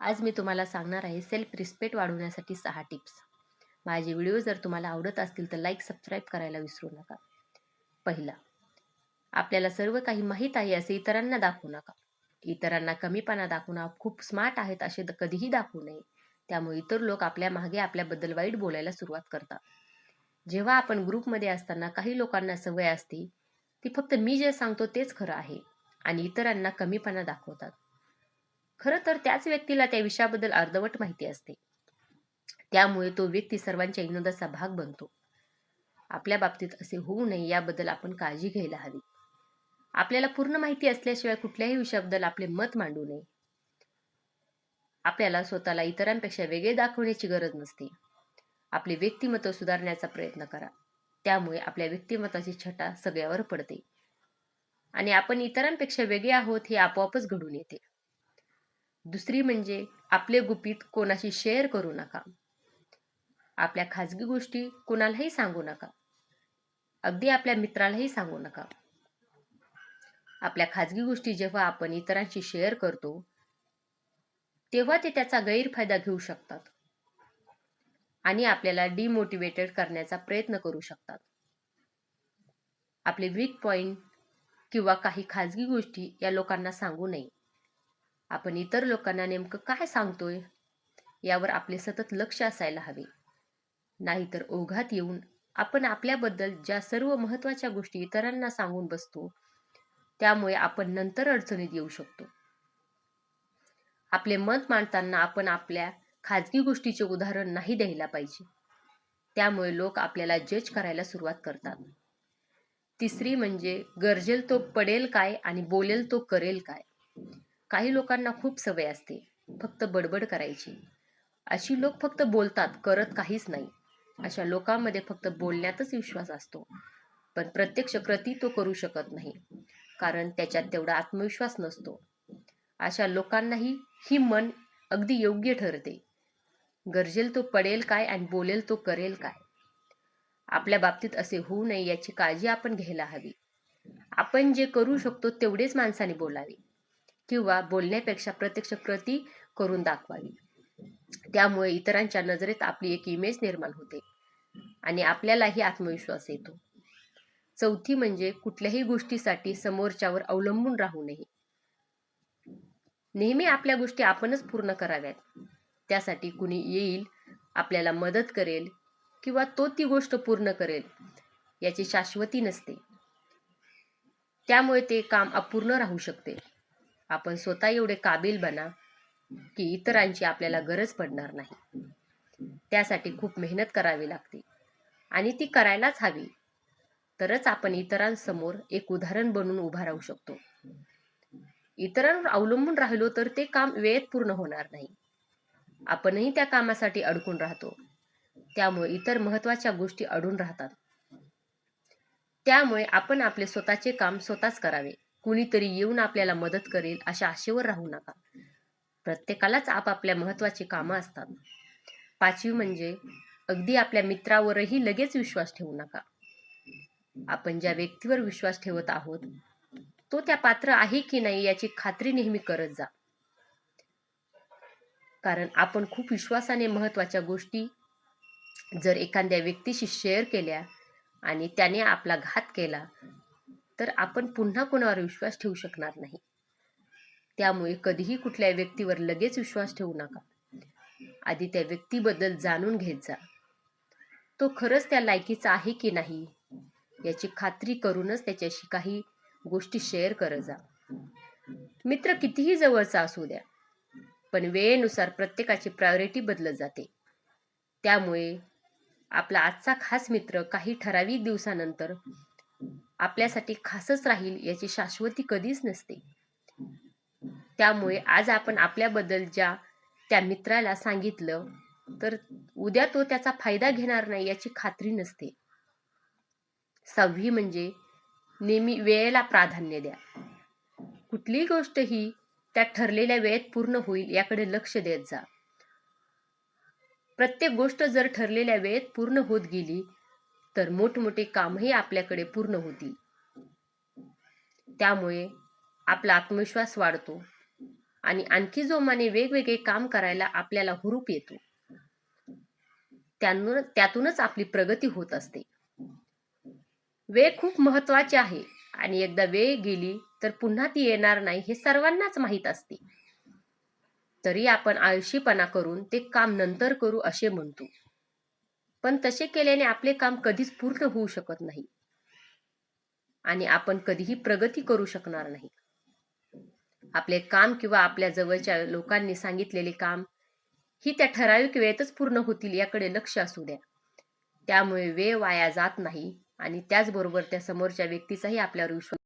आज मी तुम्हाला सांगणार आहे सेल्फ रिस्पेक्ट वाढवण्यासाठी सहा टिप्स माझे व्हिडिओ जर तुम्हाला आवडत असतील तर लाईक सबस्क्राईब करायला विसरू नका. पहिला आपल्याला सर्व काही माहीत आहे असे इतरांना दाखवू नका. इतरांना कमीपणा दाखवून खूप स्मार्ट आहेत असे कधीही दाखवू नये. त्यामुळे इतर लोक आपल्या मागे आपल्याबद्दल वाईट बोलायला सुरुवात करतात. जेव्हा आपण ग्रुपमध्ये असताना काही लोकांना सवय असते ती फक्त मी जे सांगतो तेच खरं आहे. आणि इतरांना कमीपणा दाखवतात. खरं तर त्याच व्यक्तीला त्या विषयाबद्दल अर्धवट माहिती असते. त्यामुळे तो व्यक्ती सर्वांच्या विनोदाचा भाग बनतो. आपल्या बाबतीत असे होऊ नये याबद्दल आपण काळजी घ्यायला हवी. आपल्याला पूर्ण माहिती असल्याशिवाय कुठल्याही विषयाबद्दल आपले मत मांडू नये. आपल्याला स्वतःला इतरांपेक्षा वेगळे दाखवण्याची गरज नसते. आपले व्यक्तिमत्व सुधारण्याचा प्रयत्न करा. त्यामुळे आपल्या व्यक्तिमत्वाची छटा सगळ्यावर पडते. आणि आपण इतरांपेक्षा वेगळे आहोत हे आपोआपच घडून येते. दुसरी म्हणजे आपले गुपित कोणाशी शेअर करू नका. आपल्या खाजगी गोष्टी कोणालाही सांगू नका. अगदी आपल्या मित्रालाही सांगू नका. आपल्या खाजगी गोष्टी जेव्हा आपण इतरांशी शेअर करतो तेव्हा ते त्याचा गैरफायदा घेऊ शकतात. आणि आपल्याला डिमोटिवेटेड करण्याचा प्रयत्न करू शकतात. आपले वीक पॉइंट किंवा काही खाजगी गोष्टी या लोकांना सांगू नये. आपण इतर लोकांना नेमकं काय सांगतोय? यावर आपले सतत लक्ष असायला हवे. नाहीतर ओघात येऊन आपण आपल्याबद्दल ज्या सर्व महत्त्वाच्या गोष्टी इतरांना सांगून बसतो त्यामुळे आपण नंतर अडचणीत येऊ शकतो. आपले मत मांडताना आपण आपल्या खाजगी गोष्टीचे उदाहरण नाही द्यायला पाहिजे. त्यामुळे लोक आपल्याला जज करायला सुरुवात करतात. तिसरी म्हणजे गरजेल तो पडेल काय आणि बोलेल तो करेल काय? काही लोकांना खूप सवय असते. फक्त बडबड करायची. अशी लोक फक्त बोलतात करत काहीच नाही. अशा लोकांमध्ये फक्त बोलण्यातच विश्वास असतो. पण प्रत्यक्ष कृती तो करू शकत नाही. कारण त्याच्यात तेवढा आत्मविश्वास नसतो. अशा लोकांनाही ही मन अगदी योग्य ठरते. गरजेल तो पडेल काय आणि बोलेल तो करेल काय? आपल्या बाबतीत असे होऊ नये याची काळजी आपण घ्यायला हवी. आपण जे करू शकतो तेवढेच माणसाने बोलावे. किंवा बोलण्यापेक्षा प्रत्यक्ष कृती करून दाखवावी. त्यामुळे इतरांच्या नजरेत आपली एक इमेज निर्माण होते आणि आपल्यालाही आत्मविश्वास येतो. चौथी म्हणजे कुठल्याही गोष्टीसाठी समोरच्यावर अवलंबून राहू नये. नेहमी आपल्या गोष्टी आपणच पूर्ण कराव्यात. त्यासाठी कुणी येईल आपल्याला मदत करेल किंवा तो ती गोष्ट पूर्ण करेल याची शाश्वती नसते. त्यामुळे ते काम अपूर्ण राहू शकते. आपण स्वतः एवढे काबिल बना की इतरांची आपल्याला गरज पडणार नाही. त्यासाठी खूप मेहनत करावी लागते. आणि ती करायलाच हवी. तरच आपण इतरांसमोर एक उदाहरण बनून उभा राहू शकतो. इतरांवर अवलंबून राहिलो तर ते काम वेळेत पूर्ण होणार नाही. आपणही त्या कामासाठी अडकून राहतो. त्यामुळे इतर महत्त्वाच्या गोष्टी अडून राहतात. त्यामुळे आपण आपले स्वतःचे काम स्वतःच करावे. कुणीतरी येऊन आपल्याला मदत करेल अशा आशेवर राहू नका. प्रत्येकालाच आपापल्या महत्वाची कामं असतात. पाचवी म्हणजे अगदी आपल्या मित्रावरही लगेच विश्वास ठेवू नका. आपण ज्या व्यक्तीवर विश्वास ठेवत आहोत तो त्या पात्र आहे की नाही याची खात्री नेहमी करत जा. कारण आपण खूप विश्वासाने महत्त्वाच्या गोष्टी जर एखाद्या व्यक्तीशी शेअर केल्या आणि त्याने आपला घात केला तर आपण पुन्हा कोणावर विश्वास ठेवू शकणार नाही. त्यामुळे कधीही कुठल्या व्यक्तीवर लगेच विश्वास ठेवू नका. आधी त्या व्यक्तीबद्दल जाणून घेत जा. तो खरंच त्या लायकीचा आहे की नाही याची खात्री करूनच त्याच्याशी काही गोष्टी शेअर करत जा. मित्र कितीही जवळचा असू द्या पण वेळेनुसार प्रत्येकाची प्रायोरिटी बदलत जाते. त्यामुळे आपला आजचा खास मित्र काही ठराविक दिवसानंतर आपल्यासाठी खासच राहील याची शाश्वती कधीच नसते. त्यामुळे आज आपण आपल्याबद्दल ज्या त्या मित्राला सांगितलं तर उद्या तो त्याचा फायदा घेणार नाही याची खात्री नसते. सहावी म्हणजे नेहमी वेळेला प्राधान्य द्या. कुठलीही गोष्ट ही त्या ठरलेल्या वेळेत पूर्ण होईल याकडे लक्ष देत जा. प्रत्येक गोष्ट जर ठरलेल्या वेळेत पूर्ण होत गेली तर मोठमोठे कामही आपल्याकडे पूर्ण होतील. त्यामुळे आपला आत्मविश्वास वाढतो आणि आणखी जोमाने वेगवेगळे काम करायला आपल्याला हुरूप येतो. त्यातून त्यातूनच आपली प्रगती होत असते. वेळ खूप महत्वाची आहे आणि एकदा वेळ गेली तर पुन्हा ती येणार नाही हे सर्वांनाच माहीत असते. तरी आपण आळशीपणा करून ते काम नंतर करू असे म्हणतो. पण तसे केल्याने आपले काम कधीच पूर्ण होऊ शकत नाही. आणि आपण कधीही प्रगती करू शकणार नाही. आपले काम किंवा आपल्या जवळच्या लोकांनी सांगितलेले काम ही त्या ठराविक वेळेतच पूर्ण होतील याकडे लक्ष असू द्या. त्यामुळे वेळ वाया जात नाही आणि त्याचबरोबर त्या समोरच्या व्यक्तीचाही आपल्यावर विश्वास